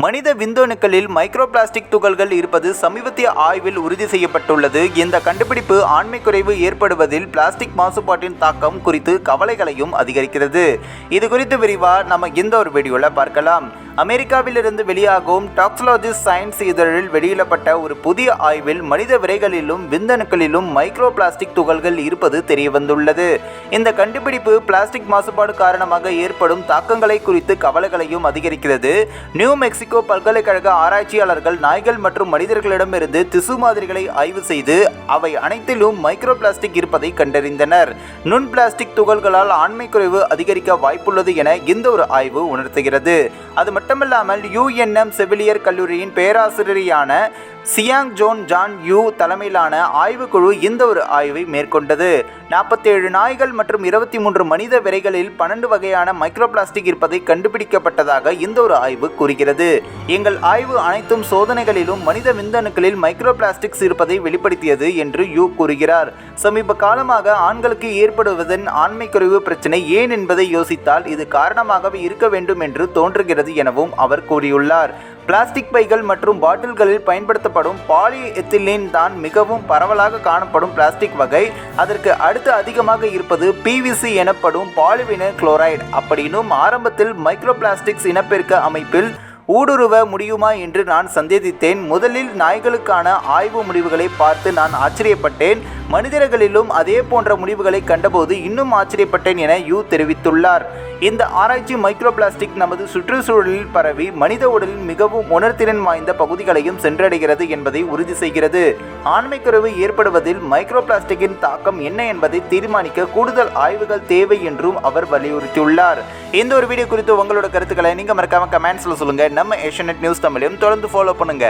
மனித விந்தணுக்களில் micro plastic துகள்கள் இருப்பது சமீபத்திய ஆய்வில் உறுதி செய்யப்பட்டுள்ளது. இந்த கண்டுபிடிப்பு ஆண்மை குறைவு ஏற்படுவதில் பிளாஸ்டிக் மாசுபாட்டின் தாக்கம் குறித்து கவலைகளையும் அதிகரிக்கிறது. இது குறித்து விரிவாக நம்ம இந்த ஒரு வீடியோவில் பார்க்கலாம். அமெரிக்காவிலிருந்து வெளியாகும் டாக்ஸாலஜிஸ்ட் சயின்ஸ் இதழில் வெளியிடப்பட்ட ஒரு புதிய ஆய்வில் மனித விரைகளிலும் விந்தணுக்களிலும் மைக்ரோ பிளாஸ்டிக் துகள்கள் இருப்பது தெரியவந்துள்ளது. இந்த கண்டுபிடிப்பு பிளாஸ்டிக் மாசுபாடு காரணமாக ஏற்படும் தாக்கங்களை குறித்து கவலைகளையும் அதிகரிக்கிறது. நியூ மெக்சிகோ பல்கலைக்கழக ஆராய்ச்சியாளர்கள் நாய்கள் மற்றும் மனிதர்களிடமிருந்து திசு மாதிரிகளை ஆய்வு செய்து அவை அனைத்திலும் மைக்ரோ பிளாஸ்டிக் இருப்பதை கண்டறிந்தனர். நுண் பிளாஸ்டிக் துகள்களால் ஆண்மை குறைவு அதிகரிக்க வாய்ப்புள்ளது என இந்த ஒரு ஆய்வு உணர்த்துகிறது. அது மட்டுமல்லாமல் யுஎன்எம் செவிலியர் கல்லூரியின் பேராசிரியரான சியாங் ஜோன் ஜான் யூ தலைமையிலான ஆய்வுக்குழு இந்த ஒரு ஆய்வை மேற்கொண்டது. நாற்பத்தேழு நாய்கள் மற்றும் இருபத்தி மூன்று மனித விரைகளில் பன்னெண்டு வகையான மைக்ரோ பிளாஸ்டிக் இருப்பதை கண்டுபிடிக்கப்பட்டதாக இந்த ஒரு ஆய்வு கூறுகிறது. எங்கள் ஆய்வு அனைத்தும் சோதனைகளிலும் மனித விந்தணுக்களில் மைக்ரோ பிளாஸ்டிக்ஸ் இருப்பதை வெளிப்படுத்தியது என்று யூ கூறுகிறார். சமீப காலமாக ஆண்களுக்கு ஏற்படுவதன் ஆண்மை குறைவு பிரச்சனை ஏன் என்பதை யோசித்தால் இது காரணமாகவே இருக்க வேண்டும் என்று தோன்றுகிறது எனவும் அவர் கூறியுள்ளார். பிளாஸ்டிக் பைகள் மற்றும் பாட்டில்களில் பயன்படுத்தப்படும் பாலி எத்திலீன் தான் மிகவும் பரவலாக காணப்படும் பிளாஸ்டிக் வகை. அதற்கு அடுத்து அதிகமாக இருப்பது பிவிசி எனப்படும் பாலிவினைல் குளோரைடு அப்படின்னும் ஆரம்பத்தில் மைக்ரோ பிளாஸ்டிக்ஸ் இனப்பெருக்க அமைப்பில் ஊடுருவ முடியுமா என்று நான் சந்தேகித்தேன். முதலில் நாய்களுக்கான ஆய்வு முடிவுகளை பார்த்து நான் ஆச்சரியப்பட்டேன். மனிதர்களிலும் அதே போன்ற முடிவுகளை கண்டபோது இன்னும் ஆச்சரியப்பட்டேன் என யூ தெரிவித்துள்ளார். இந்த ஆராய்ச்சி மைக்ரோ பிளாஸ்டிக் நமது சுற்றுச்சூழலில் பரவி மனித உடலில் மிகவும் உணர்திறன் வாய்ந்த பகுதிகளையும் சென்றடைகிறது என்பதை உறுதி செய்கிறது. ஆண்மைக்குறைவு ஏற்படுவதில் மைக்ரோ பிளாஸ்டிக்கின் தாக்கம் என்ன என்பதை தீர்மானிக்க கூடுதல் ஆய்வுகள் தேவை என்றும் அவர் வலியுறுத்தியுள்ளார். இந்த ஒரு வீடியோ குறித்து உங்களோட கருத்துக்களை நீங்க மறக்காம கமெண்ட்ஸ்ல சொல்லுங்க. நம்ம ஏஷியநெட் நியூஸ் தமிழையும் தொடர்ந்து ஃபாலோ பண்ணுங்க.